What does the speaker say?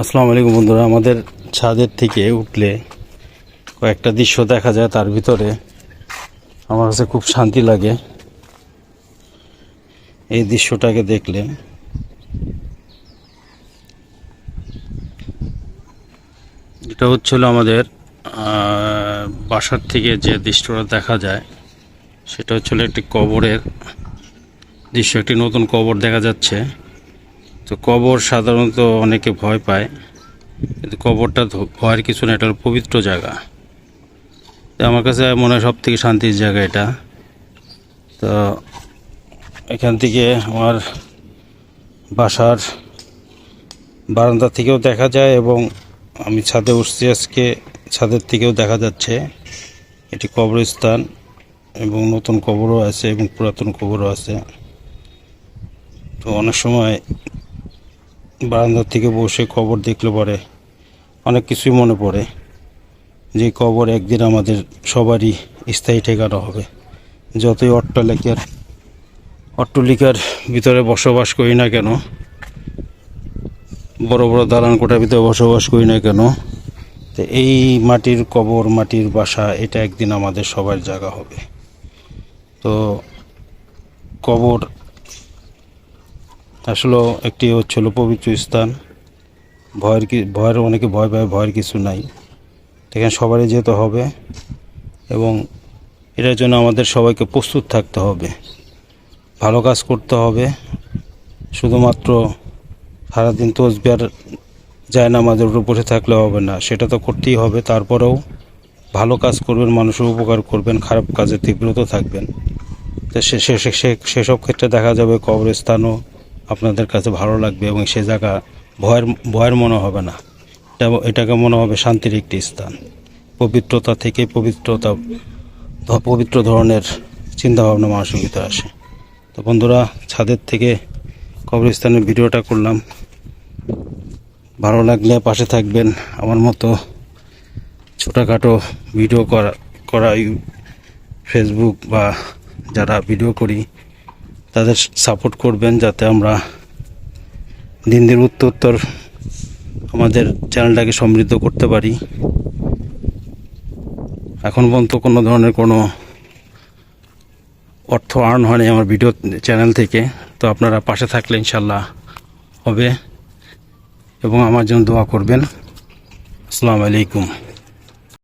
আসসালামু আলাইকুম বন্ধুরা, আমাদের ছাদের থেকে উঠলে কয়েকটা দৃশ্য দেখা যায়, তার ভিতরে আমার কাছে খুব শান্তি লাগে। এই দৃশ্যটাকে দেখলে এটা হচ্ছিল আমাদের বাসার থেকে যে দৃশ্যটা দেখা যায়, সেটা হচ্ছিল একটি কবরের দৃশ্য, একটি নতুন কবর দেখা যাচ্ছে। তো কবর সাধারণত অনেকে ভয় পায়, কিন্তু কবরটা ভয়ের কিছু না, এটা পবিত্র জায়গা। তো আমার কাছে মনে হয় সব থেকে শান্তির জায়গা এটা। তো এখান থেকে আমার বাসার বারান্দা থেকেও দেখা যায় এবং আমি ছাদে উঠছি আজকে, ছাদের থেকেও দেখা যাচ্ছে। এটি কবরস্থান এবং নতুন কবরও আছে এবং পুরাতন কবরও আছে। তো অনেক সময় বারান্দার থেকে বসে কবর দেখলে পরে অনেক কিছুই মনে পড়ে যে কবর একদিন আমাদের সবারই স্থায়ী ঠিকানা হবে। যতই অট্টালিকার অট্টালিকার ভিতরে বসবাস করি না কেন, বড় বড় দালান কোঠার ভিতরে বসবাস করি না কেন, তো এই মাটির কবর, মাটির বাসা, এটা একদিন আমাদের সবার জায়গা হবে। তো কবর আসলে একটি হচ্ছিল পবিত্র স্থান। ভয়ের কি, ভয়ের অনেকে ভয় পায়, ভয়ের কিছু নাই। এখানে সবারই যেতে হবে এবং এটার জন্য আমাদের সবাইকে প্রস্তুত থাকতে হবে। ভালো কাজ করতে হবে। শুধুমাত্র সারাদিন তসবিহার যায় না আমাদের উপর বসে থাকলে হবে না, সেটা তো করতেই হবে। তারপরেও ভালো কাজ করবেন, মানুষের উপকার করবেন, খারাপ কাজে তীব্রত থাকবেন। সে- সেসব ক্ষেত্রে দেখা যাবে কবরস্থানও আপনাদের কাছে ভালো লাগবে এবং সে জায়গা ভয়ের ভয়ের মনে হবে না। এটা, এটাকে মনে হবে শান্তির একটি স্থান। পবিত্রতা থেকে পবিত্রতা, পবিত্র ধরনের চিন্তাভাবনা মানুষের ভিতরে আসে। তো বন্ধুরা, ছাদের থেকে কবরস্থানের ভিডিওটা করলাম। ভালো লাগলে পাশে থাকবেন। আমার মতো ছোটোখাটো ভিডিও করা করা ইউ- ফেসবুক বা যারা ভিডিও করি তাদের সাপোর্ট করবেন যাতে আমরা দিন দিন উত্তর আমাদের চ্যানেলটাকে সমৃদ্ধ করতে পারি। এখন পর্যন্ত কোনো ধরনের কোনো অর্থ আর্ন হয়নি আমার ভিডিও চ্যানেল থেকে। তো আপনারা পাশে থাকলে ইনশাল্লাহ হবে। এবং আমার জন্য দোয়া করবেন। আসসালামু আলাইকুম।